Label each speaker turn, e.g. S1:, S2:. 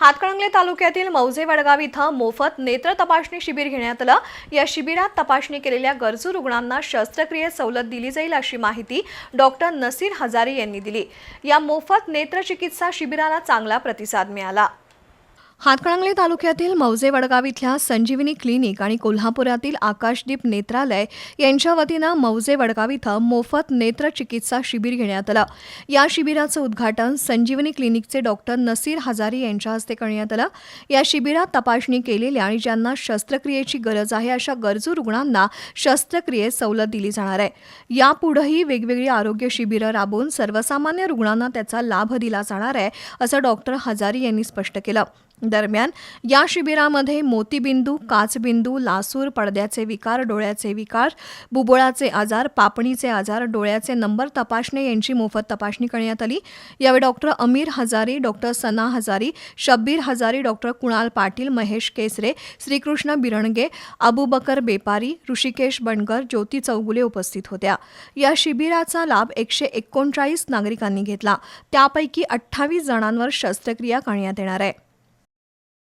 S1: हातकणंगले तालुक्यातील मौजे वडगाव इथं मोफत नेत्र तपासणी शिबिर घेण्यात आलं. या शिबिरात तपासणी केलेल्या गरजू रुग्णांना शस्त्रक्रियेत सवलत दिली जाईल अशी माहिती डॉक्टर नसीर हजारी यांनी दिली. या मोफत नेत्र चिकित्सा शिबिराला चांगला प्रतिसाद मिळाला. हातकणंगले तालुक्यातील मौजे वडगाव इथल्या संजीवनी क्लिनिक आणि कोल्हापुरातील आकाशदीप नेत्रालय यांच्या वतीनं मौजे वडगाव इथं मोफत नेत्र चिकित्सा शिबिर घेण्यात आलं. या शिबिराचं उद्घाटन संजीवनी क्लिनिकचे डॉक्टर नसीर हजारी यांच्या हस्ते करण्यात आलं. या शिबिरात तपासणी केलेल्या आणि ज्यांना शस्त्रक्रियेची गरज आहे अशा गरजू रुग्णांना शस्त्रक्रियेत सवलत दिली जाणार आहे. यापुढेही वेगवेगळी आरोग्य शिबिरं राबवून सर्वसामान्य रुग्णांना त्याचा लाभ दिला जाणार आहे असं डॉक्टर हजारी यांनी स्पष्ट केलं. दरम्यान या शिबिरामध्ये मोतीबिंदू काचबिंदू लासूर पडद्याचे विकार डोळ्याचे विकार बुबोळाचे आजार पापणीचे आजार डोळ्याचे नंबर तपासणे यांची मोफत तपासणी करण्यात आली. यावेळी doctor Amir Hazari doctor Sana Hazari Shabbir Hazari doctor Kunal Patil Mahesh Kesare Shrikrishna Birange Abubakar Bepari Rushikesh Bankar ज्योती चौगुले उपस्थित होत्या. या शिबिराचा लाभ एकशे एकोणचाळीस नागरिकांनी घेतला. त्यापैकी अठ्ठावीस जणांवर शस्त्रक्रिया करण्यात येणार आहे.